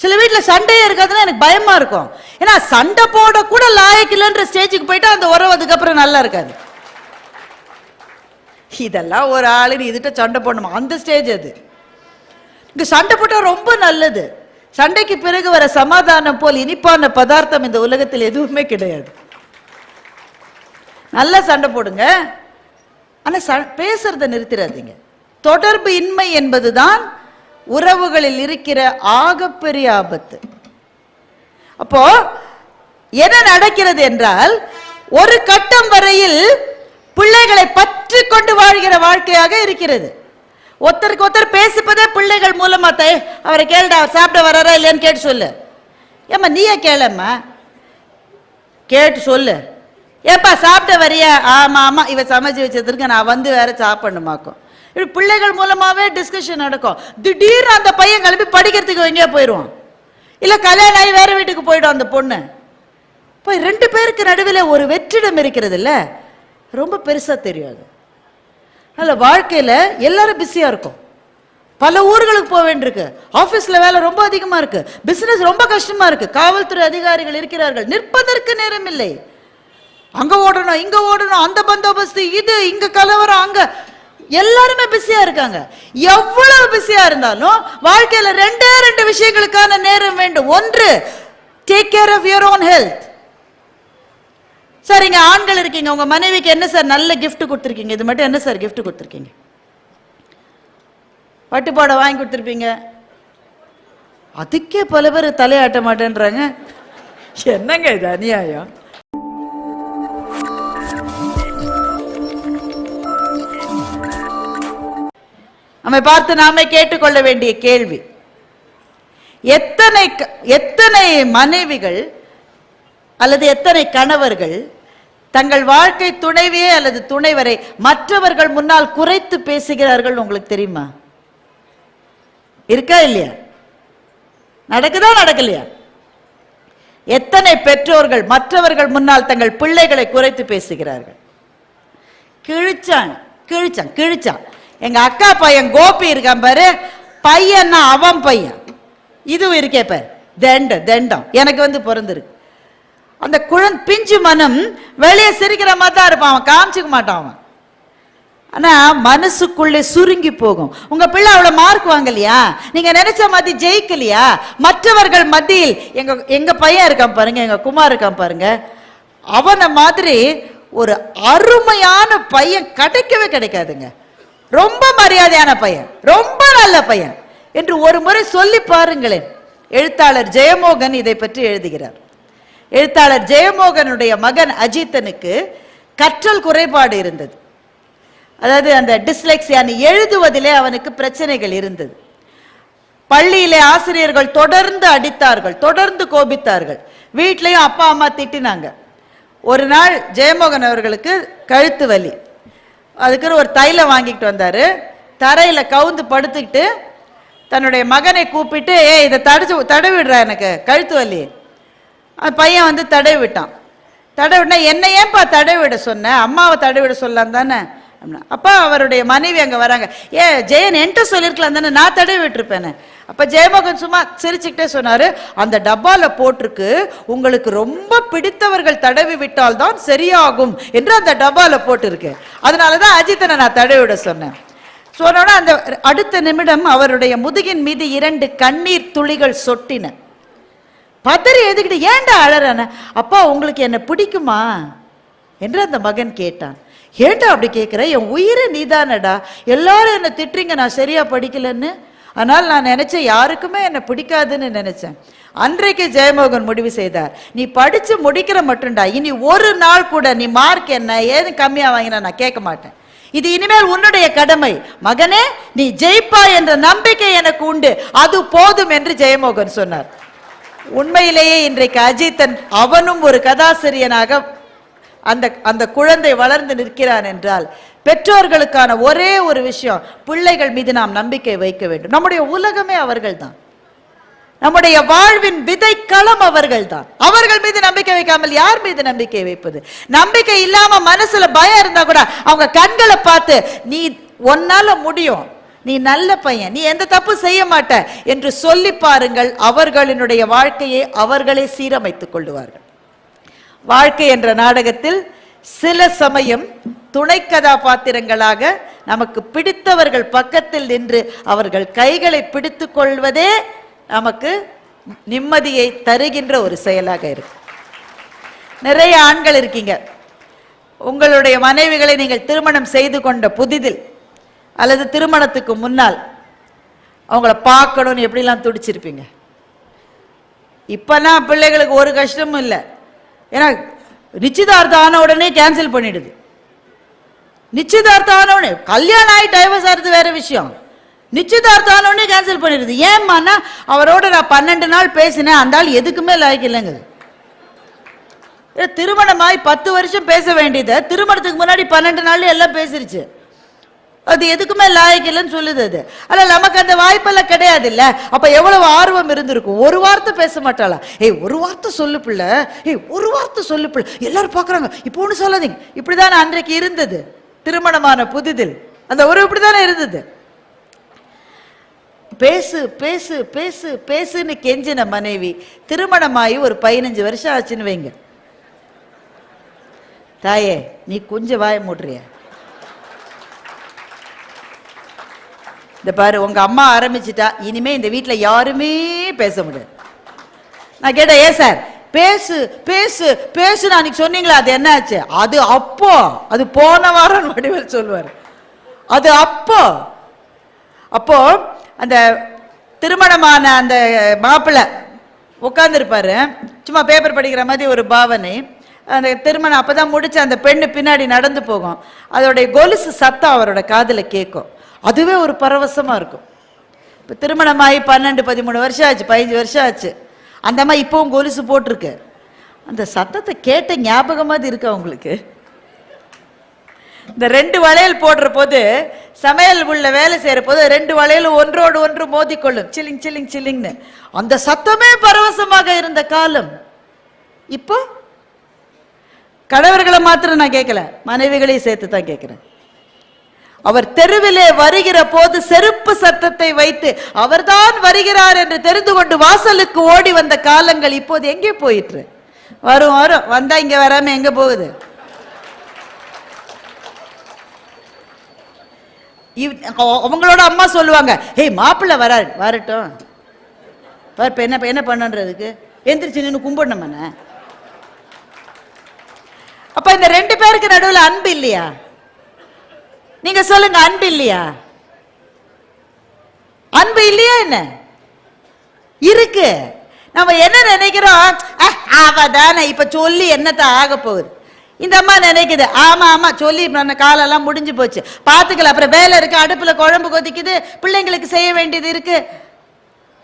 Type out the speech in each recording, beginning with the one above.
சில வீட்டில் சண்டையே இருக்காதுன்னா எனக்கு பயமா இருக்கும். ஏன்னா சண்டை போட கூட லாயக்கு இல்லைன்ற ஸ்டேஜுக்கு போயிட்டா அந்த உறவு அதுக்கப்புறம் நல்லா இருக்காது. இதெல்லாம் ஒரு ஆளு நீ இதுட்ட சண்டை போடணுமா? அந்த ஸ்டேஜ் அது. இங்க சண்டை போட்டா ரொம்ப நல்லது. சண்டைக்கு பிறகு வர சமாதானம் போல் இனிப்பான பதார்த்தம் இந்த உலகத்தில் எதுவுமே கிடையாது. நல்லா சண்டை போடுங்க. ஆனா ச- பேசுறத நிறுத்திடாதீங்க. தொடர்பு இன்மை என்பதுதான் உறவுகளில் இருக்கிற ஆகப்பெரிய ஆபத்து. அப்போ என்ன நடக்கிறது என்றால் ஒரு கட்டம் வரையில் பிள்ளைகளை பற்றி கொண்டு வாழ்கிற வாழ்க்கையாக இருக்கிறது. ஒருத்தருக்கு ஒருத்தர் பேசிப்பதே பிள்ளைகள் மூலமா தே அவரை கேளுடா சாப்பிட வராரா இல்லையான்னு கேட்டு சொல்லு. ஏம்மா நீயே கேளம்மா. கேட்டு சொல்லு. ஏப்பா சாப்பிட்ட வரியா? ஆமா ஆமா இவ சமைச்சு வச்சதுக்கு நான் வந்து வேற சாப்பிடணுமாக்கும். பிள்ளைகள் மூலமாவே டிஸ்கஷன் நடக்கும். திடீர்னு அந்த பையன் கிளம்பி படிக்கிறதுக்கு எங்கேயோ போயிடுவான். இல்ல கல்யாணம் ஆகி வேற வீட்டுக்கு போயிடும் அந்த பொண்ணு. இப்போ ரெண்டு பேருக்கு நடுவில் ஒரு வெற்றிடம் இருக்கிறது இல்ல? ரொம்ப பெருசா தெரியாது அதில் வாழ்க்கையில் எல்லாரும் பிஸியாக இருக்கும். பல ஊர்களுக்கு போக வேண்டியிருக்கு. ஆஃபீஸில் வேலை ரொம்ப அதிகமாக இருக்கு. பிஸ்னஸ் ரொம்ப கஷ்டமாக இருக்கு. காவல்துறை அதிகாரிகள் இருக்கிறார்கள். நிற்பதற்கு நேரம் இல்லை. அங்கே ஓடணும் இங்கே ஓடணும் அந்த பந்தோபஸ்து இது இங்கே கலவரம் அங்கே. எல்லாருமே பிஸியா இருக்காங்க. எவ்வளவு பிஸியா இருந்தாலும் வாழ்க்கையில ரெண்டே ரெண்டு விஷயங்களுக்கான நேரம் வேண்டும். ஒன்று take care of your own health சரிங்க ஆண்கள் இருக்கீங்க. உங்க மனைவிக்கு என்ன சார் நல்ல கிஃப்ட் கொடுத்துருக்கீங்க? இது மட்டும் என்ன சார் கிஃப்ட் கொடுத்துருக்கீங்க? பட்டுப்பாடை வாங்கி கொடுத்துருப்பீங்க. அதுக்கே பல பேர் தலையாட்ட மாட்டேன்றாங்க. என்னங்க இது அநியாயம்? நம்மை பார்த்து நாமே கேட்டுக்கொள்ள வேண்டிய கேள்வி. எத்தனை க- எத்தனை மனைவிகள் அல்லது எத்தனை கணவர்கள் தங்கள் வாழ்க்கை துணைவியே அல்லது துணைவரை மற்றவர்கள் முன்னால் குறைத்து பேசுகிறார்கள் உங்களுக்கு தெரியுமா? இருக்கா இல்லையா? நடக்குதா நடக்கலையா? எத்தனை பெற்றோர்கள் மற்றவர்கள் முன்னால் தங்கள் பிள்ளைகளை குறைத்து பேசுகிறார்கள்? கிழிச்சான் கிழிச்சான் கிழிச்சான். எங்க அக்கா பையன் கோபி இருக்கான் பாரு. பையன்னா அவன் பையன். இதுவும் இருக்கே பாரு. தண்டம் தண்டம். எனக்கு வந்து பிறந்திருக்கு. அந்த குழந்தை பிஞ்சு மனம் வெளியே சிரிக்கிற மாதிரி தான் இருப்பான். அவன் காமிச்சிக்க மாட்டான் அவன். ஆனா மனசுக்குள்ளே சுருங்கி போகும். உங்க பிள்ளை அவ்வளவு மார்க் வாங்கலையா? நீங்க நினைச்ச மாதிரி ஜெயிக்கலையா? மற்றவர்கள் மத்தியில் எங்க எங்க பையன் இருக்கான் பாருங்க எங்க குமார் இருக்கான் பாருங்க. அவனை மாதிரி ஒரு அருமையான பையன் கிடைக்கவே கிடைக்காதுங்க. ரொம்ப மரியாதையான பையன் ரொம்ப நல்ல பையன் என்று ஒரு முறை சொல்லி பாருங்களேன். எழுத்தாளர் ஜெயமோகன் இதை பற்றி எழுதுகிறார். எழுத்தாளர் ஜெயமோகனுடைய மகன் அஜித்தனுக்கு கற்றல் குறைபாடு இருந்தது. அதாவது அந்த டிஸ்லெக்ஸியான எழுதுவதிலே அவனுக்கு பிரச்சனைகள் இருந்தது. பள்ளியிலே ஆசிரியர்கள் தொடர்ந்து அடித்தார்கள் தொடர்ந்து கோபித்தார்கள். வீட்லயும் அப்பா அம்மா திட்டினாங்க. ஒரு நாள் ஜெயமோகன் அவர்களுக்கு கழுத்து வலி. அதுக்குன்னு ஒரு தைலம் வாங்கிட்டு வந்தார். தரையில் கவுந்து படுத்துக்கிட்டு தன்னுடைய மகனை கூப்பிட்டு ஏ இதை தடிச்சு தடவி விடுறா எனக்கு கழுத்து வலி. அந்த பையன் வந்து தடவி விட்டான். தடவி விட்டா என்ன ஏன்பா தடவி விட சொன்ன? அம்மாவை தடவி விட சொல்லலாம் தானே? அப்படின்னா. அப்பா அவருடைய மனைவி அங்கே வராங்க. ஏ ஜெயன் என்கிட்ட சொல்லியிருக்கலாம் தானே நான் தடவி விட்டுருப்பேனே. அப்போ ஜெயமோகன் சும்மா சிரிச்சுக்கிட்டே சொன்னார் அந்த டப்பாவில் போட்டிருக்கு உங்களுக்கு ரொம்ப பிடித்தவர்கள் தடவி விட்டால் தான் சரியாகும் என்று அந்த டப்பாவில் போட்டிருக்கு. அதனால தான் அஜித்தனை நான் தடவி விட சொன்னேன். சொன்னோட அந்த அடுத்த நிமிடம் அவருடைய முதுகின் மீது இரண்டு கண்ணீர் துளிகள் சொட்டின. பதறி எதுக்கிட்டு ஏன்டா அழறான அப்பா உங்களுக்கு என்னை பிடிக்குமா? என்று அந்த மகன் கேட்டான். ஏன்டா அப்படி கேட்குற என் உயிரை நீதானடா. எல்லாரும் என்னை திட்டுறீங்க நான் சரியாக படிக்கலன்னு. ஆனால் நான் நினைச்சேன் யாருக்குமே என்னை பிடிக்காதுன்னு நினைச்சேன். அன்றைக்கு ஜெயமோகன் முடிவு செய்தார். நீ படித்து முடிக்கிற மட்டும்டா. இனி ஒரு நாள் கூட நீ மார்க் என்ன ஏது கம்மியாக வாங்கினா நான் கேட்க மாட்டேன். இது இனிமேல் உன்னுடைய கடமை. மகனே நீ ஜெயிப்பா என்ற நம்பிக்கை எனக்கு உண்டு. அது போதும் என்று ஜெயமோகன் சொன்னார். உண்மையிலேயே இன்றைக்கு அஜித்தன் அவனும் ஒரு கதாசிரியனாக அந்த அந்த குழந்தை வளர்ந்து நிற்கிறான் என்றால் பெற்றோர்களுக்கான ஒரே ஒரு விஷயம் பிள்ளைகள் மீது நாம் நம்பிக்கை வைக்க வேண்டும். நம்முடைய உலகமே அவர்கள் தான் நம்முடைய வாழ்வின் விதைக்களம் அவர்கள் தான் அவர்கள் மீது நம்பிக்கை வைக்காமல் யார் மீது நம்பிக்கை வைப்பது? நம்பிக்கை இல்லாம மனசுல பயம் இருந்தா கூட அவங்க கண்களை பார்த்து நீ ஒன்னால முடியும். நீ நல்ல பையன். நீ எந்த தப்பு செய்ய மாட்ட. என்று சொல்லி பாருங்கள் அவர்களினுடைய வாழ்க்கையை அவர்களே சீரமைத்துக் கொள்ளுவார்கள். வாழ்க்கை என்ற நாடகத்தில் சில சமயம் துணை கதாபாத்திரங்களாக நமக்கு பிடித்தவர்கள் பக்கத்தில் நின்று அவர்கள் கைகளை பிடித்து கொள்வதே நமக்கு நிம்மதியை தருகின்ற ஒரு செயலாக இருக்கு. நிறைய ஆண்கள் இருக்கீங்க. உங்களுடைய மனைவிகளை நீங்கள் திருமணம் செய்து கொண்ட புதிதில் அல்லது திருமணத்துக்கு முன்னால் அவங்கள பார்க்கணும்னு எப்படிலாம் துடிச்சிருப்பீங்க? இப்போல்லாம் பிள்ளைகளுக்கு ஒரு கஷ்டமும் இல்லை. ஏன்னா நிச்சயதார்த்தம் ஆன உடனே கேன்சல் பண்ணிடுது. நிச்சயதார்த்தம் ஆன உடனே கல்யாணம் ஆகி டைவர்ஸ் ஆகிறது வேற விஷயம். நிச்சயதார்த்தம் ஆன உடனே கேன்சல் பண்ணிடுது. ஏம்மாண்ணா அவரோட நான் பன்னெண்டு நாள் பேசினேன். அந்த ஆள் எதுக்குமே லாய்க்கு இல்லைங்குது ஏ, திருமணமாய் பத்து வருஷம் பேச வேண்டியதை. திருமணத்துக்கு முன்னாடி பன்னெண்டு நாள் எல்லாம் பேசிருச்சு. அது எதுக்குமே லாயக்கில்லைன்னு சொல்லுது அது. ஆனால் நமக்கு அந்த வாய்ப்பெல்லாம் கிடையாது இல்லை அப்போ எவ்வளவு ஆர்வம் இருந்திருக்கும்? ஒரு வார்த்தை பேச மாட்டாளா? ஏய் ஒரு வார்த்தை சொல்லு பிள்ளை. ஏய் ஒரு வார்த்தை சொல்லு பிள்ளை. எல்லாரும் பார்க்குறாங்க இப்போ ஒன்று சொல்லாதீங்க. இப்படிதானே அன்றைக்கு இருந்தது. திருமணமான புதிதில். அந்த உறவு இப்படிதானே இருந்தது. பேசு பேசு பேசு பேசுன்னு கெஞ்சின மனைவி திருமணமாகி ஒரு பதினஞ்சு வருஷம் ஆச்சுன்னு வைங்க. தாயே நீ கொஞ்சம் வாய மூடுறிய. இந்த பாரு உங்க அம்மா ஆரம்பிச்சிட்டா இனிமே இந்த வீட்டில் யாருமே பேச முடியாது. நான் கேட்டேன் ஏன் சார்? பேசு பேசு பேசு அன்னைக்கு சொன்னீங்களா அது என்ன ஆச்சு அது அப்போ அது போன வாரம் வடிவேல் சொல்லுவார். அது அப்போ. அப்போ அந்த திருமணமான அந்த மாப்பிள்ளை உட்காந்துருப்பாரு சும்மா பேப்பர் படிக்கிற மாதிரி ஒரு பாவனை. அந்த திருமணம் அப்போதான் முடிச்சு அந்த பெண்ணு பின்னாடி நடந்து போகும். அதோடைய கொலுசு சத்தம் அவரோட காதில் கேட்கும். அதுவே ஒரு பரவசமாக இருக்கும். இப்போ திருமணமாகி பன்னெண்டு பதிமூணு வருஷம் ஆச்சு பதினஞ்சு வருஷம் ஆச்சு. அந்த அம்மா இப்போவும் கொலுசு போட்டிருக்கு. அந்த சத்தத்தை கேட்ட ஞாபகமாக இருக்கா உங்களுக்கு? இந்த ரெண்டு வளையல் போடுற போது சமையல் உள்ள வேலை செய்யற போது ரெண்டு வளையலும் ஒன்றோடு ஒன்று மோதிக்கொள்ளும். சில்லிங் சில்லிங் சில்லிங்னு அந்த சத்தமே பரவசமாக இருந்த காலம். இப்போ? கணவர்களை மாத்திரம் நான் கேட்கல மனைவிகளையும் சேர்த்து தான் கேட்குறேன் அவர் தெருவிலே வருகிற போது செருப்பு சத்தத்தை வைத்து அவர்தான் வருகிறார் என்று தெரிந்து கொண்டு வாசலுக்கு ஓடி வந்த காலங்கள் இப்போது எங்கே போயிற்று? வரும் வரும். வந்தா இங்க வராம எங்க போகுது? அவங்களோட அம்மா சொல்லுவாங்க ஏய் மாப்பிள்ளை வராரு. வரட்டும். பாரு இப்ப என்ன என்ன பண்ணுன்றதுக்கு? எந்திரிச்சு நின்று கும்பிடணும் அப்ப இந்த ரெண்டு பேருக்கு நடுவில் அன்பு இல்லையா? நீங்க சொல்லுங்க அன்பு இல்லையா? அன்பு இல்லையா என்ன? இருக்கு. நம்ம என்ன நினைக்கிறோம்? அவ தானே இப்ப சொல்லி என்னத்த ஆக போகுது? இந்த அம்மா நினைக்குது ஆமா ஆமா சொல்லி காலெல்லாம் முடிஞ்சு போச்சு. பாத்துக்கல அப்புறம் வேலை இருக்கு அடுப்புல குழம்பு கொதிக்குது பிள்ளைங்களுக்கு செய்ய வேண்டியது இருக்கு.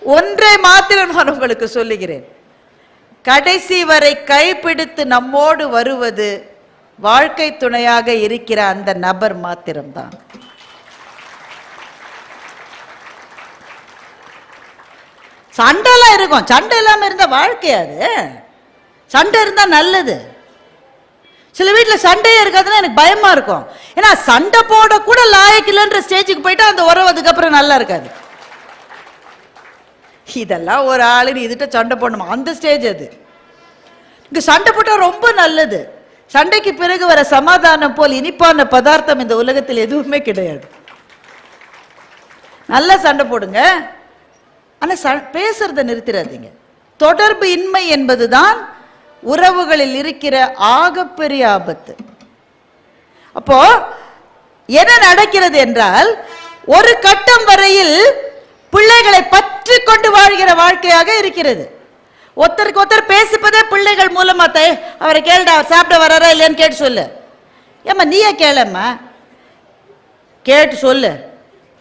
ஒன்றை மாத்திரம் நான் உங்களுக்கு சொல்லுகிறேன். கடைசி வரை கைப்பிடித்து நம்மோடு வருவது வாழ்க்கை துணையாக இருக்கிற அந்த நபர் மாத்திரம்தான். சண்டைலாம் இருக்கும். சண்டை இல்லாம இருந்தா வாழ்க்கை அது. சண்டை இருந்தா நல்லது. சில வீட்டில் சண்டையே இருக்காதுன்னா எனக்கு பயமா இருக்கும். ஏன்னா சண்டை போட கூட லாயக்கில்லைன்ற ஸ்டேஜுக்கு போயிட்டா அந்த உறவு அதுக்கப்புறம் நல்லா இருக்காது. இதெல்லாம் ஒரு ஆளுன்னு இதுகிட்ட இதுட்ட சண்டை போடணுமா? அந்த ஸ்டேஜ் அது. இங்க சண்டை போட்டா ரொம்ப நல்லது. சண்டைக்கு பிறகு வர சமாதானம் போல் இனிப்பான பதார்த்தம் இந்த உலகத்தில் எதுவுமே கிடையாது. நல்லா சண்டை போடுங்க. ஆனால் ச- பேசுறத நிறுத்திடாதீங்க. தொடர்பு இன்மை என்பதுதான் உறவுகளில் இருக்கிற ஆகப்பெரிய ஆபத்து. அப்போ என்ன நடக்கிறது என்றால் ஒரு கட்டம் வரையில் பிள்ளைகளை பற்றி கொண்டு வாழ்கிற வாழ்க்கையாக இருக்கிறது. ஒருத்தருக்கு ஒருத்தர் பேசிப்பதே பிள்ளைகள் மூலமா தே அவரை கேளுடா சாப்பிட வராரா இல்லையான்னு கேட்டு சொல்லு. ஏம்மா நீயே கேளம்மா. கேட்டு சொல்லு.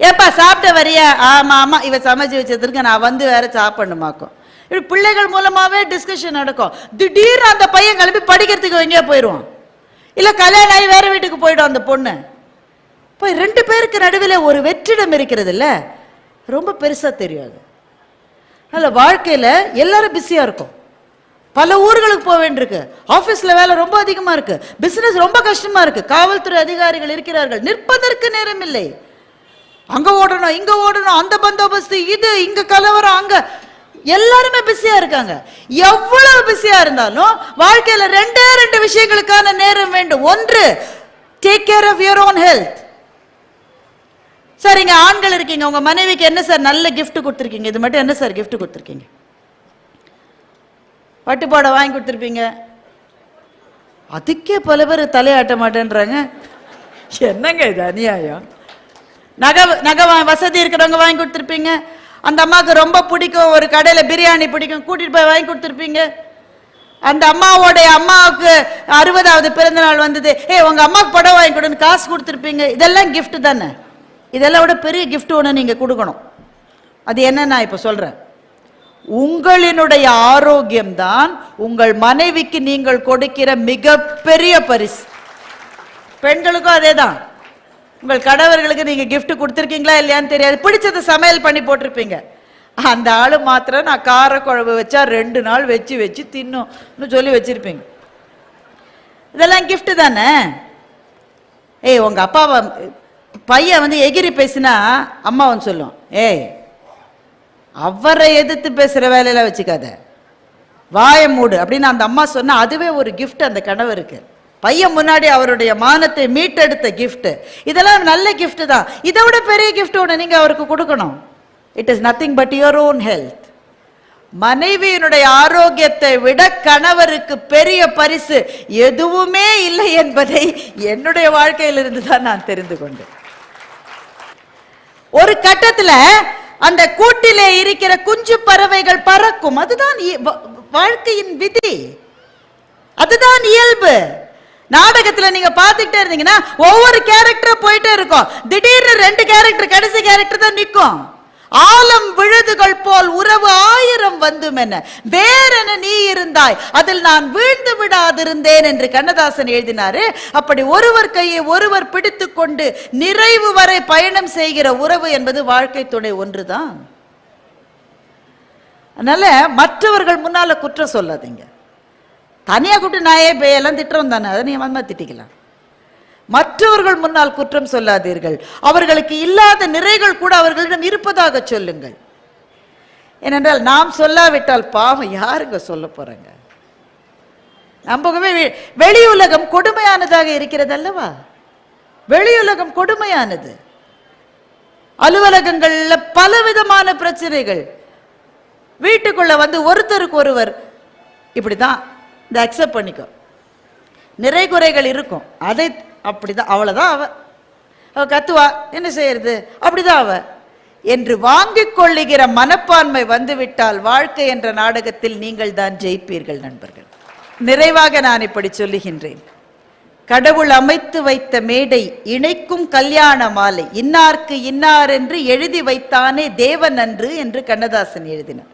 ஏப்பா சாப்பிட்ட வரியா? ஆமாம் ஆமாம் இவ சமைச்சு வச்சதுக்கு நான் வந்து வேற சாப்பிடணுமாக்கும். இப்படி பிள்ளைகள் மூலமாகவே டிஸ்கஷன் நடக்கும். திடீர்னு அந்த பையன் கிளம்பி படிக்கிறதுக்கு எங்கேயோ போயிடுவான். இல்லை கல்யாணம் ஆகி வேற வீட்டுக்கு போயிடும் அந்த பொண்ணு. இப்போ ரெண்டு பேருக்கு நடுவில் ஒரு வெற்றிடம் இருக்கிறது இல்லை? ரொம்ப பெருசாக தெரியாது. அதில் வாழ்க்கையில் எல்லாரும் பிஸியாக இருக்கும். பல ஊர்களுக்கு போக வேண்டியிருக்கு. ஆஃபீஸில் வேலை ரொம்ப அதிகமாக இருக்கு. பிஸ்னஸ் ரொம்ப கஷ்டமாக இருக்கு. காவல்துறை அதிகாரிகள் இருக்கிறார்கள். நிற்பதற்கு நேரம் இல்லை. அங்கே ஓடணும் இங்கே ஓடணும் அந்த பந்தோபஸ்து இது இங்கே கலவரம் அங்கே. எல்லாருமே பிஸியாக இருக்காங்க. எவ்வளவு பிஸியாக இருந்தாலும் வாழ்க்கையில் ரெண்டே ரெண்டு விஷயங்களுக்கான நேரம் வேண்டும். ஒன்று take care of your own health sir இங்க ஆண்கள் இருக்கீங்க. உங்க மனைவிக்கு என்ன சார் நல்ல கிஃப்ட் கொடுத்துருக்கீங்க? இது மட்டும் என்ன சார் கிஃப்ட் கொடுத்துருக்கீங்க? பட்டுப்பாடை வாங்கி கொடுத்துருப்பீங்க. அதுக்கே பல பேர் தலையாட்ட மாட்டேன்றாங்க. என்னங்க இது அநியாயம்? நகை நகை வசதி இருக்கிறவங்க வாங்கி கொடுத்துருப்பீங்க. அந்த அம்மாவுக்கு ரொம்ப பிடிக்கும். ஒரு கடையில் பிரியாணி பிடிக்கும். கூட்டிட்டு போய் வாங்கி கொடுத்துருப்பீங்க. அந்த அம்மாவோடைய அம்மாவுக்கு அறுபதாவது பிறந்த நாள் வந்தது. ஏ உங்க அம்மாவுக்கு படம் வாங்கி கொடுன்னு காசு கொடுத்துருப்பீங்க. இதெல்லாம் கிஃப்ட் தானே? இதெல்லாம் விட பெரிய கிஃப்ட் ஒன்று நீங்கள் கொடுக்கணும். அது என்ன நான் இப்போ சொல்கிறேன் உங்களினுடைய ஆரோக்கியம்தான் உங்கள் மனைவிக்கு நீங்கள் கொடுக்கிற மிகப்பெரிய பரிசு. பெண்களுக்கும் அதே தான் உங்கள் கணவர்களுக்கு நீங்கள் கிஃப்ட் கொடுத்துருக்கீங்களா இல்லையான்னு தெரியாது. பிடிச்சத சமையல் பண்ணி போட்டிருப்பீங்க. அந்த ஆள் மாத்திரம் நான் காரக்குழம்பு வச்சா ரெண்டு நாள் வச்சு வச்சு தின்னும்னு சொல்லி வச்சிருப்பீங்க. இதெல்லாம் கிஃப்ட்டு தானே? ஏய் உங்கள் அப்பாவை பையன் வந்து எகிரி பேசினா அம்மா வந்து சொல்லும் ஏய் அவரை எதிர்த்து பேசுகிற வேலையெல்லாம் வச்சுக்காத. வாயை மூடு. அப்படின்னு அந்த அம்மா சொன்னால் அதுவே ஒரு கிஃப்ட் அந்த கணவருக்கு பையன் முன்னாடி அவருடைய மானத்தை மீட்டெடுத்த கிஃப்ட் இதெல்லாம் நல்ல கிஃப்ட் தான். இதை விட பெரிய கிஃப்ட் ஒன்று நீங்கள் அவருக்கு கொடுக்கணும். It is nothing but your own health மனைவியினுடைய ஆரோக்கியத்தை விட கணவருக்கு பெரிய பரிசு எதுவுமே இல்லை என்பதை என்னுடைய வாழ்க்கையிலிருந்து தான் நான் தெரிந்து கொண்டேன். ஒரு கட்டத்துல அந்த கூட்டிலே இருக்கிற குஞ்சு பறவைகள் பறக்கும். அதுதான் வாழ்க்கையின் விதி. அதுதான் இயல்பு. நாடகத்துல நீங்க பாத்துக்கிட்டே இருந்தீங்கன்னா ஒவ்வொரு கேரக்டரும் போயிட்டே இருக்கும். திடீர்னு ரெண்டு கேரக்டர் கடைசி கேரக்டர் தான் நிற்கும். ஆலம் விழுதுகள் போல் உறவு ஆயிரம் வந்தும் என்ன வேறென நீ இருந்தாய். அதில் நான் வீழ்ந்து விடாதிருந்தேன் என்று கண்ணதாசன் எழுதினாரு. அப்படி ஒருவர் கையை ஒருவர் பிடித்து கொண்டு நிறைவு வரை பயணம் செய்கிற உறவு என்பது வாழ்க்கை துணை ஒன்றுதான். அதனால மற்றவர்கள் முன்னால குற்றம் சொல்லாதீங்க. தனியா கூப்பிட்டு நாயே எல்லாம் திட்டுறோம் தானே. அதை நீ வந்து திட்டிக்கலாம். மற்றவர்கள் முன்னால் குற்றம் சொல்லாதீர்கள். அவர்களுக்கு இல்லாத நிறைகள் கூட அவர்களிடம் இருப்பதாக சொல்லுங்கள். ஏனென்றால் நாம் சொல்லாவிட்டால் பாவம் யாருங்க சொல்ல போறாங்க? நம்பகமே வெளி உலகம் கொடுமையானதாக இருக்கிறது அல்லவா? வெளியுலகம் கொடுமையானது. அலுவலகங்கள்ல பலவிதமான பிரச்சனைகள். வீட்டுக்குள்ள வந்து ஒருத்தருக்கு ஒருவர் இப்படிதான் இந்த அக்செப்ட் பண்ணிக்கோ நிறை குறைகள் இருக்கும். அதை அப்படிதான் அவ்வளவுதான் அவ. அவ கத்துவா என்ன செய்யறது? அப்படிதான் அவ. என்று வாங்கிக் கொள்ளுகிற மனப்பான்மை வந்துவிட்டால் வாழ்க்கை என்ற நாடகத்தில் நீங்கள் தான் ஜெயிப்பீர்கள் நண்பர்கள். நிறைவாக நான் இப்படி சொல்லுகின்றேன். கடவுள் அமைத்து வைத்த மேடை இணைக்கும் கல்யாண மாலை. இன்னார்க்கு இன்னார் என்று எழுதி வைத்தானே தேவன் அன்று என்று கண்ணதாசன் எழுதினார்.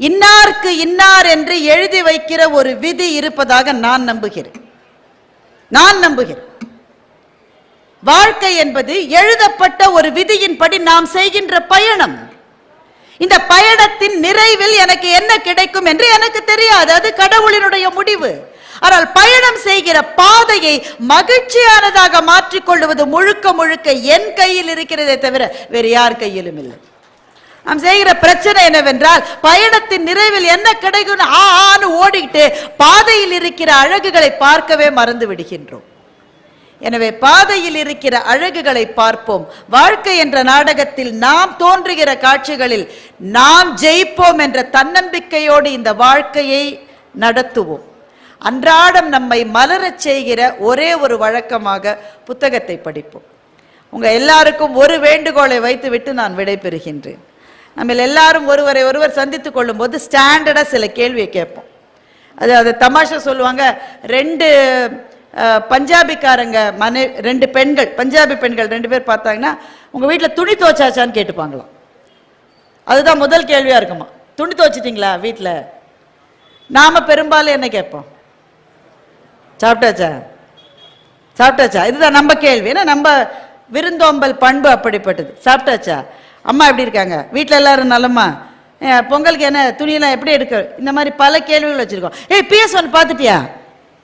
இன்னார்க்கு இன்னார் என்று எழுதி வைக்கிற ஒரு விதி இருப்பதாக நான் நம்புகிறேன். நான் நம்புகிறேன். வாழ்க்கை என்பது எழுதப்பட்ட ஒரு விதியின்படி நாம் செய்கின்ற பயணம். இந்த பயணத்தின் நிறைவில் எனக்கு என்ன கிடைக்கும் என்று எனக்கு தெரியாது. அது கடவுளினுடைய முடிவு. ஆனால் பயணம் செய்கிற பாதையை மகிழ்ச்சியானதாக மாற்றிக்கொள்வது முழுக்க முழுக்க என் கையில் இருக்கிறதே தவிர வேறு யார் கையிலும் இல்லை. நாம் செய்கிற பிரச்சனை என்னவென்றால் பயணத்தின் நிறைவில் என்ன கிடைக்கும்னு ஆ ஆன்னு ஓடிக்கிட்டு பாதையில் இருக்கிற அழகுகளை பார்க்கவே மறந்து விடுகின்றோம். எனவே பாதையில் இருக்கிற அழகுகளை பார்ப்போம். வாழ்க்கை என்ற நாடகத்தில் நாம் தோன்றுகிற காட்சிகளில் நாம் ஜெயிப்போம் என்ற தன்னம்பிக்கையோடு இந்த வாழ்க்கையை நடத்துவோம். அன்றாடம் நம்மை மலரச் செய்கிற ஒரே ஒரு வழக்கமாக புத்தகத்தை படிப்போம். உங்க எல்லாருக்கும் ஒரு வேண்டுகோளை வைத்துவிட்டு நான் விடைபெறுகின்றேன். நம்ம எல்லாரும் ஒருவரை ஒருவர் சந்தித்துக் கொள்ளும்போது ஸ்டாண்டர்டா சில கேள்வியை கேட்போம். அது அதை தமாஷா சொல்லுவாங்க ரெண்டு பஞ்சாபிக்காரங்க மனை ரெண்டு பெண்கள் பஞ்சாபி பெண்கள் ரெண்டு பேர் பார்த்தாங்கன்னா உங்கள் வீட்டில் துணி துவைச்சாச்சான்னு கேட்டுப்பாங்களாம். அதுதான் முதல் கேள்வியாக இருக்குமா. துணி துவைச்சிட்டிங்களா வீட்டில் நாம் பெரும்பாலும் என்ன கேட்போம்? சாப்பிட்டாச்சா? சாப்பிட்டாச்சா? இதுதான் நம்ம கேள்வி. ஏன்னா நம்ம விருந்தோம்பல் பண்பு அப்படிப்பட்டது. சாப்பிட்டாச்சா? அம்மா எப்படி இருக்காங்க? வீட்டில் எல்லாரும் நலமா? பொங்கலுக்கு என்ன துணியெல்லாம் எப்படி எடுக்க? இந்த மாதிரி பல கேள்விகள் வச்சுருக்கோம். ஏய் பிஎஸ் ஒன் பார்த்துட்டியா?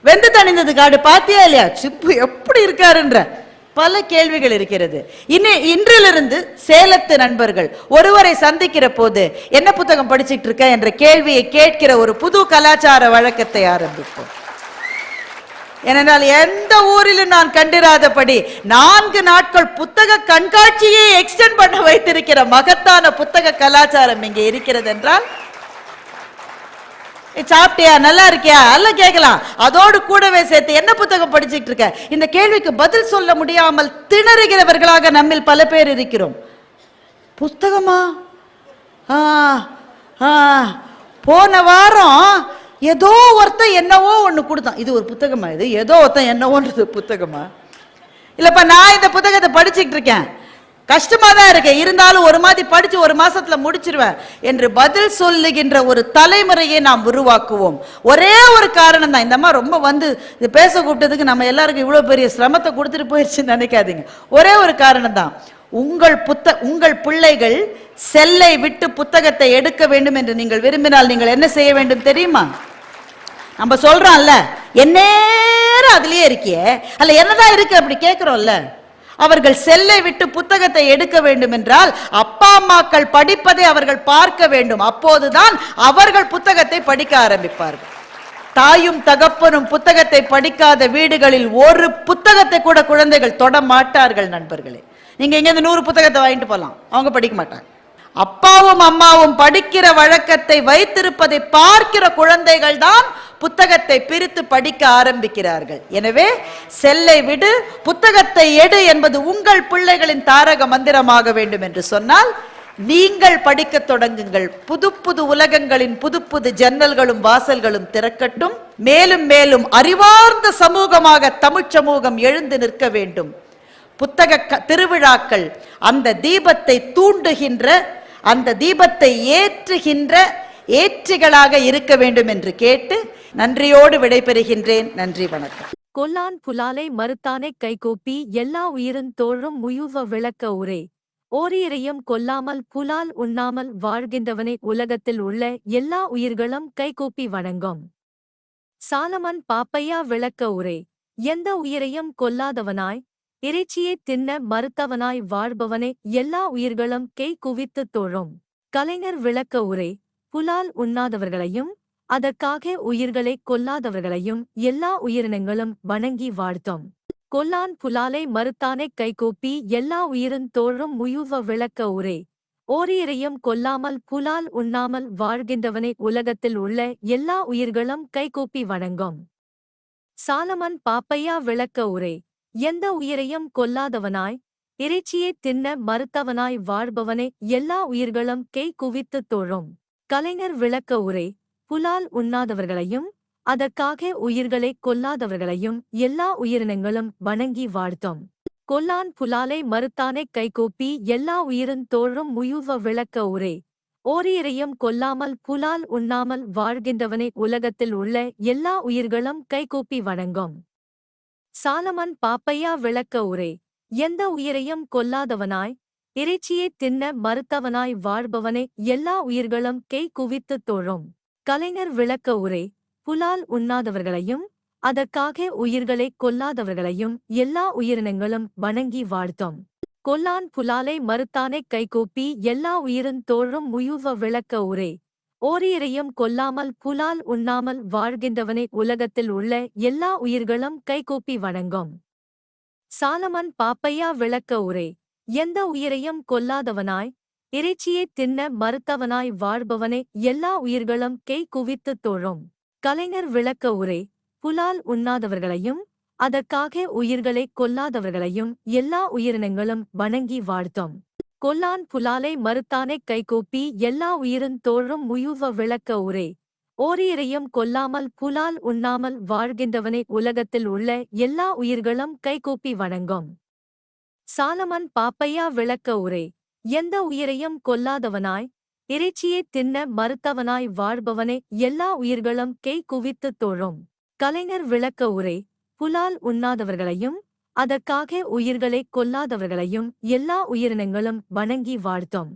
வெந்து தணிந்தது காடு பார்த்தியா இல்லையா? சிப்பு எப்படி இருக்காருன்ற பல கேள்விகள் இருக்கிறது. இன்னி இன்றிலிருந்து சேலத்து நண்பர்கள் ஒருவரை சந்திக்கிற போது என்ன புத்தகம் படிச்சுட்டு இருக்க என்ற கேள்வியை கேட்கிற ஒரு புது கலாச்சார வழக்கத்தை ஆரம்பிப்போம். ஏனென்றால் எந்த ஊரிலும் நான் கண்டிராதபடி நான்கு நாட்கள் புத்தக கண்காட்சியை எக்ஸ்டென்ட் பண்ண வைத்திருக்கிற மகத்தான புத்தக கலாச்சாரம் இங்கே இருக்கிறது என்றால் சாப்பிட்டியா? நல்லா இருக்கியா? எல்லாம் கேட்கலாம் அதோடு கூடவே சேர்த்து என்ன புத்தகம் படிச்சுட்டு இருக்க? இந்த கேள்விக்கு பதில் சொல்ல முடியாமல் திணறுகிறவர்களாக நம்மில் பல பேர் இருக்கிறோம். புஸ்தகமா ஆ ஆ. போன வாரம் ஏதோ ஒருத்தன் என்னவோ ஒன்று கொடுத்தான். இது ஒரு புத்தகமா இது? ஏதோ ஒருத்தன் என்னவோன்றது புத்தகமா? இல்லப்பா நான் இந்த புத்தகத்தை படிச்சுட்டு இருக்கேன். கஷ்டமா தான் இருக்கு. இருந்தாலும் ஒரு மாதிரி படிச்சு ஒரு மாசத்துல முடிச்சிருவேன் என்று பதில் சொல்லுகின்ற ஒரு தலைமுறையை நாம் உருவாக்குவோம். ஒரே ஒரு காரணம் தான். இந்த மாதிரி ரொம்ப வந்து இது பேச கூப்பிட்டதுக்கு நம்ம எல்லாருக்கும் இவ்வளவு பெரிய சிரமத்தை கொடுத்துட்டு போயிடுச்சுன்னு நினைக்காதீங்க. ஒரே ஒரு காரணம் தான். உங்கள் புத்த உங்கள் பிள்ளைகள் செல்லை விட்டு புத்தகத்தை எடுக்க வேண்டும் என்று நீங்கள் விரும்பினால் நீங்கள் என்ன செய்ய வேண்டும் தெரியுமா? நம்ம சொல்றோம்ல என்னேரம் அதுலயே இருக்கியே. அல்ல என்னதான் இருக்கு? அப்படி கேட்கிறோம்ல அவர்கள் செல்லை விட்டு புத்தகத்தை எடுக்க வேண்டும் என்றால் அப்பா அம்மாக்கள் படிப்பதை அவர்கள் பார்க்க வேண்டும். அப்போதுதான் அவர்கள் புத்தகத்தை படிக்க ஆரம்பிப்பார்கள். தாயும் தகப்பனும் புத்தகத்தை படிக்காத வீடுகளில் ஒரு புத்தகத்தை கூட குழந்தைகள் தொட மாட்டார்கள் நண்பர்களே. நீங்க இங்க நூறு புத்தகத்தை வாங்கிட்டு போகலாம் அவங்க படிக்க மாட்டாங்க. அப்பாவும் அம்மாவும் படிக்கிற வழக்கத்தை வைத்திருப்பதை பார்க்கிற குழந்தைகள் தான் புத்தகத்தை பிரித்து படிக்க ஆரம்பிக்கிறார்கள். எனவே செல்லை விடு புத்தகத்தை எடு என்பது உங்கள் பிள்ளைகளின் தாரக மந்திரமாக வேண்டும் என்று சொன்னால் நீங்கள் படிக்க தொடங்குங்கள். புது புது உலகங்களின் புது புது ஜன்னல்களும் வாசல்களும் திறக்கட்டும். மேலும் மேலும் அறிவார்ந்த சமூகமாக தமிழ்ச் சமூகம் எழுந்து நிற்க வேண்டும். புத்தக க- திருவிழாக்கள் அந்த தீபத்தை தூண்டுகின்ற அந்த தீபத்தை ஏற்றுகின்ற ஏற்றிகளாக இருக்க வேண்டும் என்று கேட்டு நன்றியோடு விடைபெறுகின்றேன். நன்றி வணக்கம். கொல்லான் புலாலை மறுத்தானை கைகூப்பி எல்லா உயிரின் தோழும் முயுவ விளக்க உரே. ஓரியரையும் கொல்லாமல் புலால் உண்ணாமல் வாழ்கின்றவனை உலகத்தில் உள்ள எல்லா உயிர்களும் கைகூப்பி வணங்கும். சாலமன் பாப்பையா விளக்க உரே. எந்த உயிரையும் கொல்லாதவனாய் இறைச்சியை தின்ன மறுத்தவனாய் வாழ்பவனை எல்லா உயிர்களும் கை குவித்து தோழும். கலைஞர் விளக்க உரே. புலால் உண்ணாதவர்களையும் அதற்காக உயிர்களை கொல்லாதவர்களையும் எல்லா உயிரினங்களும் வணங்கி வாழ்த்தோம். கொல்லான் புலாலை மறுத்தானே கைகூப்பி எல்லா உயிரின் தோழும் முயுவ விளக்க உரே ஓரியரையும் கொல்லாமல் புலால் உண்ணாமல் வாழ்கின்றவனை உலகத்தில் உள்ள எல்லா உயிர்களும் கைகூப்பி வணங்கும். சாலமன் பாப்பையா விளக்க உரே எந்த உயிரையும் கொல்லாதவனாய் இறைச்சியை தின்ன மறுத்தவனாய் வாழ்பவனை எல்லா உயிர்களும் கை குவித்து தோழும். கலைஞர் விளக்க உரே புலால் உண்ணாதவர்களையும் அதற்காக உயிர்களை கொல்லாதவர்களையும் எல்லா உயிரினங்களும் வணங்கி வாழ்த்தோம். கொல்லான் புலாலை மறுத்தானே கைகூப்பி எல்லா உயிரின் தோழும் முயுவ விளக்க உரே. ஓரியரையும் கொல்லாமல் புலால் உண்ணாமல் வாழ்கின்றவனை உலகத்தில் உள்ள எல்லா உயிர்களும் கைகூப்பி வணங்கும். சாலமன் பாப்பையா விளக்க உரே. எந்த உயிரையும் கொல்லாதவனாய் இறைச்சியை தின்ன மறுத்தவனாய் வாழ்பவனை எல்லா உயிர்களும் கை குவித்து தோழும். கலைஞர் விளக்க உரே புலால் உண்ணாதவர்களையும் அதற்காக உயிர்களை கொல்லாதவர்களையும் எல்லா உயிரினங்களும் வணங்கி வாழ்த்தோம். கொல்லான் புலாலை மறுத்தானை கைகூப்பி எல்லா உயிரின் தோழும் முயுவ விளக்க உரே. ஓரியரையும் கொல்லாமல் புலால் உண்ணாமல் வாழ்கின்றவனை உலகத்தில் உள்ள எல்லா உயிர்களும் கைகூப்பி வணங்கும். சாலமன் பாப்பையா விளக்க உரே எந்த உயிரையும் கொல்லாதவனாய் இறைச்சியை தின்ன மறுத்தவனாய் வாழ்பவனே எல்லா உயிர்களும் கை குவித்து தோழும். கலைஞர் விளக்க உரே புலால் உண்ணாதவர்களையும் அதற்காக உயிர்களை கொல்லாதவர்களையும் எல்லா உயிரினங்களும் வணங்கி வாழ்த்தோம். கொல்லான் புலாலை மறுத்தானே கைகூப்பி எல்லா உயிரின் தோழும் முயுவ விளக்க உரே. ஓரியரையும் கொல்லாமல் புலால் உண்ணாமல் வாழ்கின்றவனை உலகத்தில் உள்ள எல்லா உயிர்களும் கைகூப்பி வணங்கும். சாலமன் பாப்பையா விளக்க உரை எந்த உயிரையும் கொல்லாதவனாய் இறைச்சியை தின்ன மறுத்தவனாய் வாழ்பவனை எல்லா உயிர்களும் கை குவித்து தோழும். கலைஞர் விளக்க உரை புலால் உண்ணாதவர்களையும் அதற்காக உயிர்களை கொல்லாதவர்களையும் எல்லா உயிரினங்களும் வணங்கி வாழ்த்தும்.